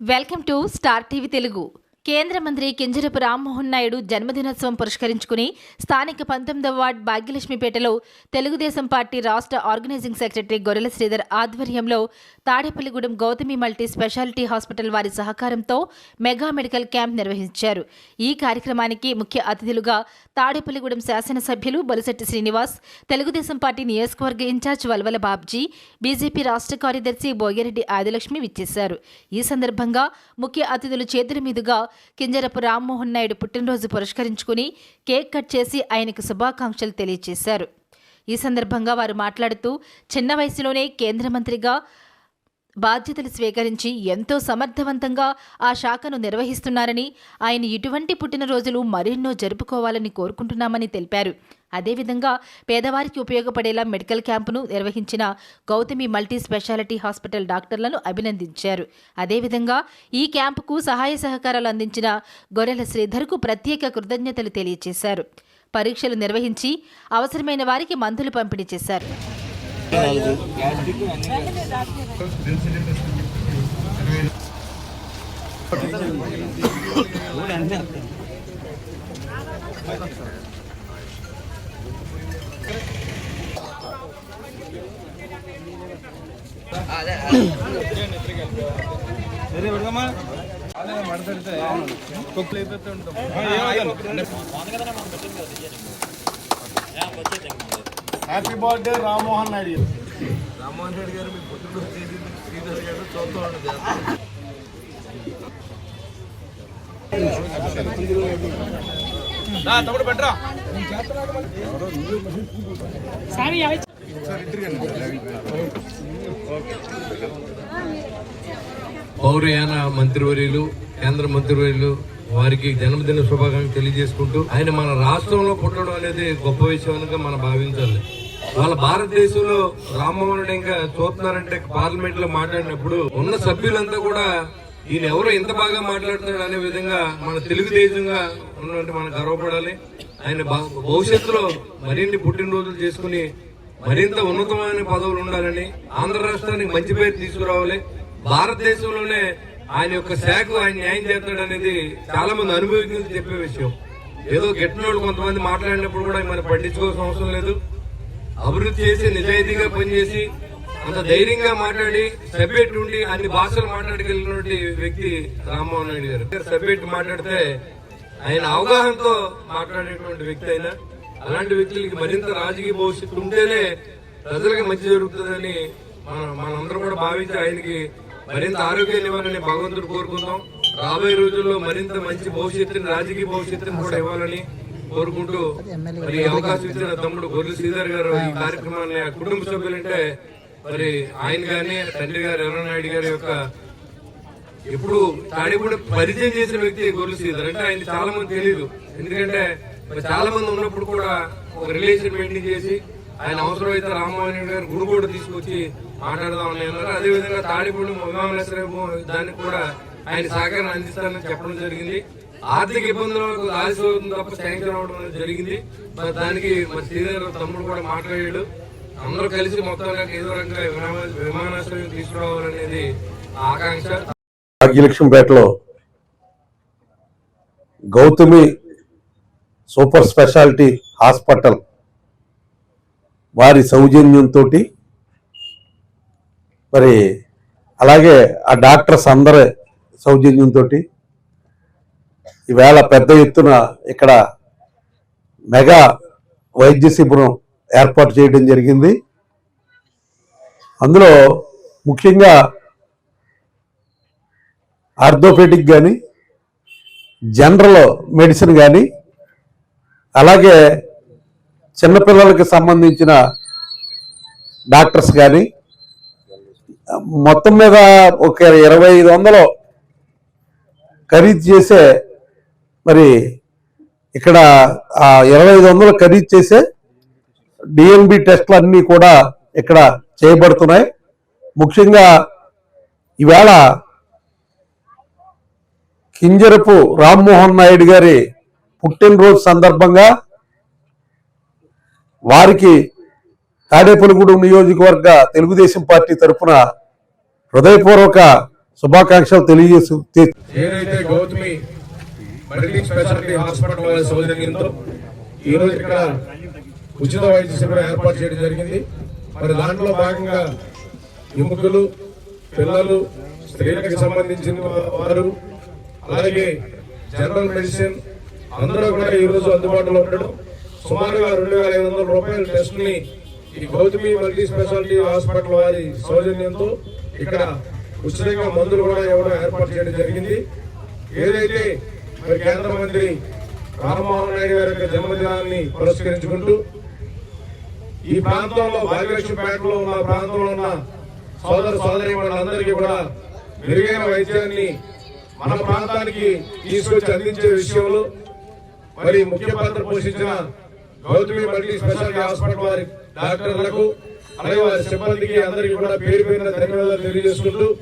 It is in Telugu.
Welcome to Star TV Telugu. కేంద్ర మంత్రి కింజరపు రామ్మోహన్ నాయుడు జన్మదినోత్సవం పురస్కరించుకుని స్థానిక పంతొమ్మిదవ వార్డ్ భాగ్యలక్ష్మిపేటలో తెలుగుదేశం పార్టీ రాష్ట్ర ఆర్గనైజింగ్ సెక్రటరీ గొర్రెల శ్రీధర్ ఆధ్వర్యంలో Tadepalligudem Gautami multi speciality hospital వారి సహకారంతో మెగా మెడికల్ క్యాంప్ నిర్వహించారు. ఈ కార్యక్రమానికి ముఖ్య అతిథులుగా తాడేపల్లిగూడెం శాసనసభ్యులు బొలిశెట్టి శ్రీనివాస్ తెలుగుదేశం పార్టీ నియోజకవర్గ ఇన్ఛార్జ్ వల్వల బాబ్జీ బీజేపీ రాష్ట్ర కార్యదర్శి బోగిరెడ్డి ఆదిలక్ష్మి విచ్చేశారు. ఈ సందర్భంగా ముఖ్య అతిథులు చేతుల మీదుగా కింజరపు రామ్మోహన్ నాయుడు పుట్టినరోజు పురస్కరించుకుని కేక్ కట్ చేసి ఆయనకు శుభాకాంక్షలు తెలియజేశారు ఈ సందర్భంగా వారు మాట్లాడుతూ చిన్న వయసులోనే కేంద్ర మంత్రిగా బాధ్యతలు స్వీకరించి ఎంతో సమర్థవంతంగా ఆ శాఖను నిర్వహిస్తున్నారని ఆయన ఇటువంటి పుట్టినరోజులు మరెన్నో జరుపుకోవాలని కోరుకుంటున్నామని తెలిపారు. అదేవిధంగా పేదవారికి ఉపయోగపడేలా మెడికల్ క్యాంపును నిర్వహించిన గౌతమి మల్టీ స్పెషాలిటీ హాస్పిటల్ డాక్టర్లను అభినందించారు. అదేవిధంగా ఈ క్యాంపుకు సహాయ సహకారాలు అందించిన గొర్రెల శ్రీధర్కు ప్రత్యేక కృతజ్ఞతలు తెలియజేశారు పరీక్షలు నిర్వహించి అవసరమైన వారికి మందులు పంపిణీ చేశారు. సరే పెడదామా మడతడితే కుక్కలు అయిపోతూ ఉంటాం హ్యాపీ బర్త్డే రామ్మోహన్ నాయుడు గారు. రామ్మోహన్ రెడ్డి గారు మీ పుట్టినరోజు చేసింది శ్రీధర్ గారు చూస్తూ ఉండదు తమ్ముడు పెట్టరా. పౌరయాన మంత్రివర్యులు కేంద్ర మంత్రివర్యులు వారికి జన్మదిన శుభాకాంక్షలు తెలియజేసుకుంటూ ఆయన మన రాష్ట్రంలో పుట్టడం అనేది గొప్ప విషయంగా మనం భావించాలి. వాళ్ళ భారతదేశంలో రామ్మోహన్ రెడ్డి ఇంకా చూస్తున్నారంటే పార్లమెంట్లో మాట్లాడినప్పుడు ఉన్న సభ్యులంతా కూడా ఈయన ఎవరు ఇంత బాగా మాట్లాడుతున్నాడు అనే విధంగా మన తెలుగుదేశంగా ఉన్నట్టు మనం గర్వపడాలి. ఆయన భవిష్యత్తులో మరిన్ని పుట్టినరోజులు చేసుకుని మరింత ఉన్నతమైన పదవులు ఉండాలని ఆంధ్ర రాష్ట్రానికి మంచి పేరు తీసుకురావాలి. భారతదేశంలోనే ఆయన యొక్క శాఖ ఆయన న్యాయం చేస్తాడు అనేది చాలా మంది అనుభవించి చెప్పే విషయం. ఏదో గిట్టనోళ్ళు కొంతమంది మాట్లాడినప్పుడు కూడా మనం పట్టించుకోవాల్సిన అవసరం లేదు. అభివృద్ధి చేసి నిజాయితీగా పనిచేసి అంత ధైర్యంగా మాట్లాడి సబ్జెక్ట్ ఉండి అన్ని భాషలు మాట్లాడగలిగినటువంటి వ్యక్తి రామ్మోహన్ రెడ్డి గారు. సబ్జెక్ట్ మాట్లాడితే ఆయన అవగాహనతో మాట్లాడేటువంటి వ్యక్తి అయినా అలాంటి వ్యక్తులకి మరింత రాజకీయ భవిష్యత్తు ఉంటేనే ప్రజలకు మంచి జరుగుతుందని మనం మనందరం కూడా భావించి ఆయనకి మరింత ఆరోగ్యాన్ని ఇవ్వాలని భగవంతుడు కోరుకుందాం. రాబోయే రోజుల్లో మరింత మంచి భవిష్యత్తుని రాజకీయ భవిష్యత్తుని కూడా ఇవ్వాలని కోరుకుంటూ మరి అవకాశం ఇచ్చిన తమ్ముడు గొర్రెల శ్రీధర్ గారు ఈ కార్యక్రమాన్ని కుటుంబ సభ్యులంటే మరి ఆయన గాని తండ్రి గారు ఎర్రనాయుడు గారి యొక్క ఎప్పుడు తాడిపూడి పరిచయం చేసిన వ్యక్తి గొర్రెల శ్రీధర్. అంటే ఆయన చాలా మంది తెలియదు ఎందుకంటే మరి చాలా మంది ఉన్నప్పుడు కూడా ఒక రిలేషన్ మెయింటైన్ చేసి ఆయన అవసరమైతే రామ్మోహన్ రెడ్డి గారు గుడి కూడా తీసుకొచ్చి మాట్లాడదామని అన్నారు. అదే విధంగా తాడిపూడి మొగామలేశ్వరము దానికి కూడా ఆయన సహకారం అందిస్తానని చెప్పడం జరిగింది. ఆర్థిక ఇబ్బందులకు ఆలస్యం తప్ప శాంక్షన్ అవడం అనేది జరిగింది. మరి దానికి మరి శ్రీధర్ తమ్ముడు కూడా మాట్లాడాడు. అందరూ కలిసి మొత్తంగా ఏదో రకంగా విమానాశ్రయం తీసుకురావాలనేది ఆకాంక్ష. భాగ్యలక్ష్మిపేటలో గౌతమి సూపర్ స్పెషాలిటీ హాస్పిటల్ వారి సౌజన్యంతో మరి అలాగే ఆ డాక్టర్స్ అందరి సౌజన్యంతో ఈవేళ పెద్ద ఎత్తున ఇక్కడ మెగా వైద్య శిబిరం ఏర్పాటు చేయడం జరిగింది. అందులో ముఖ్యంగా ఆర్థోపెటిక్ కానీ జనరల్ మెడిసిన్ కానీ అలాగే చిన్నపిల్లలకి సంబంధించిన డాక్టర్స్ కానీ మొత్తం మీద ఒక ఇరవై ఐదు వందలు ఖరీదు చేసే మరి ఇక్కడ ఆ ఇరవై ఐదు వందలు ఖరీదు చేసే డిఎన్బి టెస్ట్లు అన్నీ కూడా ఇక్కడ చేయబడుతున్నాయి. ముఖ్యంగా ఈవేళ కింజరపు రామ్మోహన్ నాయుడు గారి పుట్టినరోజు సందర్భంగా వారికి తాడేపల్లిగూడెం నియోజకవర్గ తెలుగుదేశం పార్టీ తరఫున హృదయపూర్వక శుభాకాంక్షలు తెలియజేసి ఏదైతే గౌతమి మల్టీ స్పెషాలిటీ హాస్పిటల్ వారి సౌజన్యంతో ఈ రోజు ఇక్కడ ఉచిత వైద్య శిబిరం ఏర్పాటు చేయడం జరిగింది. మరి దాంట్లో భాగంగా ఎముకలు పిల్లలు స్త్రీలకు సంబంధించిన వారు అలాగే జనరల్ మెడిసిన్ అందరూ కూడా ఈ రోజు అందుబాటులో ఉండడం. సుమారుగా రెండు వేల ఐదు వందల రూపాయల టెస్ట్ని ఈ గౌతమి మల్టీ స్పెషాలిటీ హాస్పిటల్ వారి సౌజన్యంతో ఇక్కడ ఉచితంగా మందులు కూడా ఇవ్వడం ఏర్పాటు చేయడం జరిగింది. ఏదైతే మరి కేంద్ర మంత్రి రామ్మోహన్ నాయుడు గారి యొక్క జన్మదినాన్ని పురస్కరించుకుంటూ ఈ ప్రాంతంలో భాగ్యలక్ష్మిపేటలో ఉన్న ప్రాంతంలో ఉన్న సోదర సోదరి వాళ్ళందరికీ కూడా మెరుగైన వైద్యాన్ని మన ప్రాంతానికి తీసుకొచ్చి అందించే విషయంలో మరి ముఖ్య పాత్ర పోషించిన గౌతమి మల్టీ స్పెషాలిటీ హాస్పిటల్ వారి డాక్టర్లకు అలాగే వారి సిబ్బందికి అందరికీ కూడా పేరు పేరున ధన్యవాదాలు తెలియజేసుకుంటూ